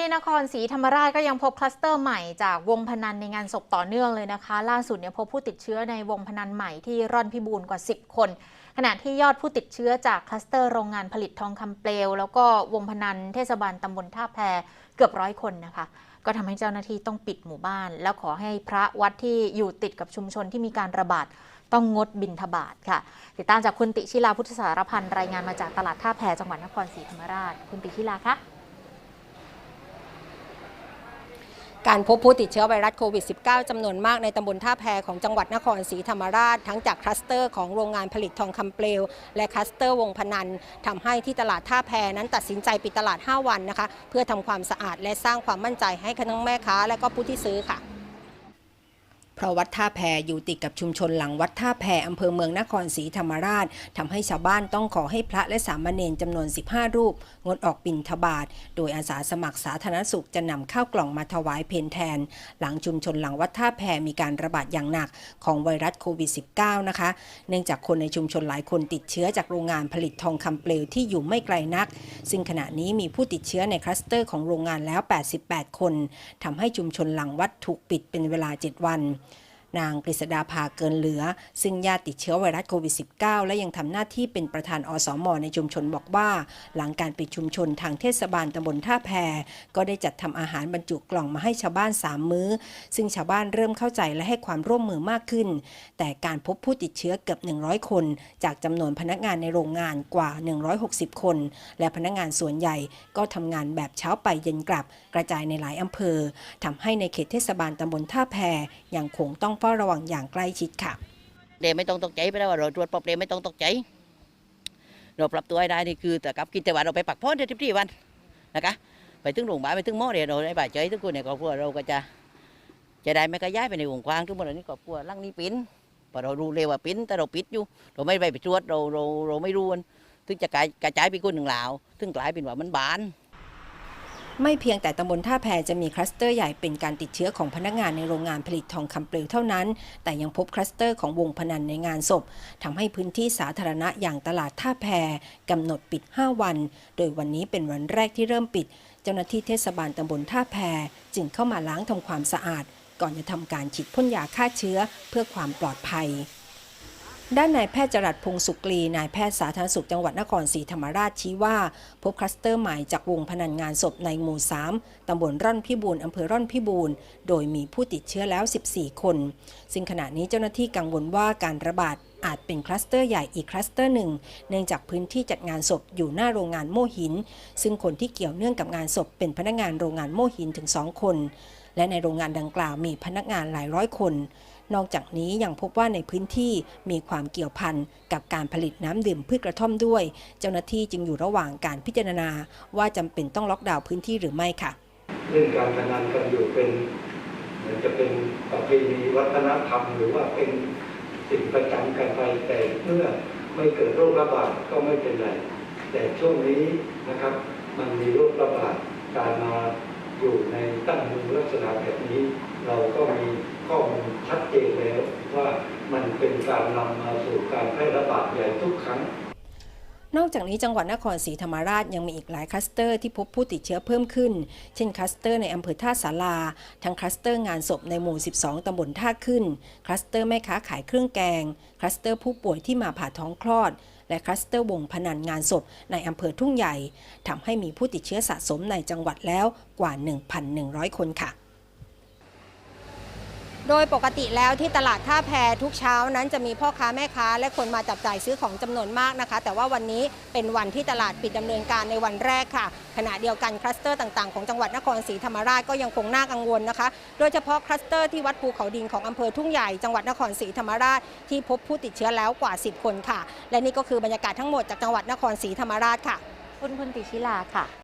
ที่นครศรีธรรมราชก็ยังพบคลัสเตอร์ใหม่จากวงพนันในงานศพต่อเนื่องเลยนะคะ ล่าสุดเนี่ยพบผู้ติดเชื้อในวงพนันใหม่ที่ร่อนพิบูลกว่า 10 คน ขณะที่ยอดผู้ติดเชื้อจากคลัสเตอร์โรงงานผลิตทองคำเปลว แล้วก็วงพนันเทศบาลตำบลท่าแพเกือบร้อยคนนะคะ ก็ทำให้เจ้าหน้าที่ต้องปิดหมู่บ้าน แล้วขอให้พระวัดที่อยู่ติดกับชุมชนที่มีการระบาดต้องงดบินทบาทค่ะ ติดตามจากคุณติชิลาพุทธสารพันธ์รายงานมาจากตลาดท่าแพจังหวัดนครศรีธรรมราช คุณติชิลาคะ การพบผู้ติดเชื้อไวรัสโควิด -19 จำนวนมากในตำบลท่าแพของจังหวัดนครศรีธรรมราช ทั้งจากคลัสเตอร์ของโรงงานผลิตทองคำเปลว และคลัสเตอร์วงพนันทำให้ที่ตลาดท่าแพนั้นตัดสินใจปิดตลาด 5 วันนะคะ เพื่อทำความสะอาดและสร้างความมั่นใจให้ทั้งแม่ค้าและก็ผู้ที่ซื้อค่ะ เพราะวัดท่าแพอยู่ติดกับชุมชนหลังวัดท่าแพอำเภอเมืองนครศรีธรรมราชทำให้ชาวบ้านต้องขอให้พระและสามเณรจำนวน 15 รูป งดออกบิณฑบาตโดยอาสาสมัครสาธารณสุขจะนำข้าวกล่องมาถวายเพนแทน หลังชุมชนหลังวัดท่าแพมีการระบาดอย่างหนักของไวรัสโควิด -19 นะคะ เนื่องจากคนในชุมชนหลายคนติดเชื้อจากโรงงานผลิตทองคำเปลวที่อยู่ไม่ไกลนัก ซึ่งขณะนี้มีผู้ติดเชื้อในคลัสเตอร์ของโรงงานแล้ว 88 คนทำให้ชุมชนหลังวัดถูกปิดเป็นเวลา 7 วัน นางกฤษดาภาเกินเหลือ ซึ่งญาติติดเชื้อไวรัสโควิด -19 และยังทำหน้าที่เป็นประธานอสมในชุมชนบอกว่า หลังการปิดชุมชนทางเทศบาลตำบลท่าแพก็ได้จัดทำอาหารบรรจุกล่องมาให้ชาวบ้าน 3 มื้อ ซึ่งชาวบ้านเริ่มเข้าใจและให้ความร่วมมือมากขึ้น แต่การพบผู้ติดเชื้อเกือบ 100 คน จากจำนวนพนักงานในโรงงานกว่า 160 คน และพนักงานส่วนใหญ่ก็ทำงานแบบเช้าไปเย็นกลับ กระจายในหลายอำเภอทำให้ในเขตเทศบาลตำบลท่าแพยังคงต้องเฝ้าระวังอย่างใกล้ชิดค่ะเดไม่ต้องตกใจไปแล้วว่าเราตรวจปรับเดไม่ต้องตกใจ เราปรับตัวได้นี่คือแต่กับกินแต่ว่าเราไปปักพ้อนเดือนที่วันนะคะไปถึงโรงพยาบาลไปถึงหมอเดี๋ยวเราได้บาดเจ็บทุกคนในครอบครัวเราก็จะจะได้ไม่กระย้ายไปในวงกว้างทุกคนนี้ครอบครัวร่างนี้ปิ้นพอเรารู้เลยว่าปิ้นแต่เราปิดอยู่ เราไม่ไปไปตรวจเราเราเราไม่รู้มันถึงจะกระกระจายไปคนหนึ่งลาวถึงกลายเป็นว่ามันบาน ไม่เพียงแต่ตำบลท่าแพจะมีคลัสเตอร์ใหญ่เป็นการติดเชื้อของพนักงานในโรงงานผลิตทองคำเปลวเท่านั้น แต่ยังพบคลัสเตอร์ของวงพนันในงานศพทำให้พื้นที่สาธารณะอย่างตลาดท่าแพกำหนดปิด 5 วัน โดยวันนี้เป็นวันแรกที่เริ่มปิด เจ้าหน้าที่เทศบาลตำบลท่าแพจึงเข้ามาล้างทำความสะอาด ก่อนจะทำการฉีดพ่นยาฆ่าเชื้อเพื่อความปลอดภัย ด้านนายแพทย์จรัสพงศ์สุกลี นายแพทย์สาธารณสุขจังหวัดนครศรีธรรมราชชี้ว่า พบคลัสเตอร์ใหม่จากวงพนันงานศพในหมู่ 3 ตำบลร่อนพิบูลอำเภอร่อนพิบูลโดยมีผู้ติดเชื้อแล้ว 14 คน ซึ่งขณะนี้เจ้าหน้าที่กังวลว่าการระบาดอาจเป็นคลัสเตอร์ใหญ่อีกคลัสเตอร์หนึ่ง เนื่องจากพื้นที่จัดงานศพอยู่หน้าโรงงานโมหิน ซึ่งคนที่เกี่ยวเนื่องกับงานศพเป็นพนักงานโรงงานโมหินถึง 2 คน และในโรงงานดังกล่าวมีพนักงานหลายร้อยคน นอกจากนี้ยังพบว่าในพื้นที่มีความเกี่ยวพันกับการผลิตน้ำดื่มพืชกระท่อมด้วย เจ้าหน้าที่จึงอยู่ระหว่างการพิจารณาว่าจำเป็นต้องล็อกดาวน์พื้นที่หรือไม่ค่ะเล่นการพนันกันอยู่เป็นเหมือนจะเป็นประเพณีวัฒนธรรม หรือว่าเป็นสิ่งประจำกันไปแต่เมื่อไม่เกิดโรคระบาดก็ไม่เป็นไร แต่ช่วงนี้นะครับ มันมีโรคระบาดการมาอยู่ในตั้งมือลักษณะแบบนี้ เราก็มี ข้อมูลชัดเจนแล้วว่ามันเป็นการนำมาสู่การแพร่ระบาดใหญ่ทุกครั้งนอกจากนี้จังหวัดนครศรีธรรมราชยังมีอีกหลายคลัสเตอร์ที่พบผู้ติดเชื้อเพิ่มขึ้น เช่นคลัสเตอร์ในอำเภอท่าสาราทั้งคลัสเตอร์งานศพในหมู่ 12 ตำบลท่าขึ้น คลัสเตอร์แม่ค้าขายเครื่องแกง คลัสเตอร์ผู้ป่วยที่มาผ่าท้องคลอด และคลัสเตอร์วงพนันงานศพในอำเภอทุ่งใหญ่ทำให้มีผู้ติดเชื้อสะสมในจังหวัดแล้วกว่า 1,100 คนค่ะ โดยปกติแล้วที่ตลาดท่าแพทุกเช้านั้นจะมีพ่อค้าแม่ค้า และคนมาจับจ่ายซื้อของจำนวนมากนะคะ แต่ว่าวันนี้เป็นวันที่ตลาดปิดดำเนินการในวันแรกค่ะ ขณะเดียวกันคลัสเตอร์ต่างๆของจังหวัดนครศรีธรรมราชก็ยังคงน่ากังวลนะคะ โดยเฉพาะคลัสเตอร์ที่วัดภูเขาดินของอำเภอทุ่งใหญ่จังหวัดนครศรีธรรมราชที่พบผู้ติดเชื้อแล้วกว่า 10 คนค่ะ และนี่ก็คือบรรยากาศทั้งหมดจากจังหวัดนครศรีธรรมราชค่ะ คุณคุณติชิลาค่ะ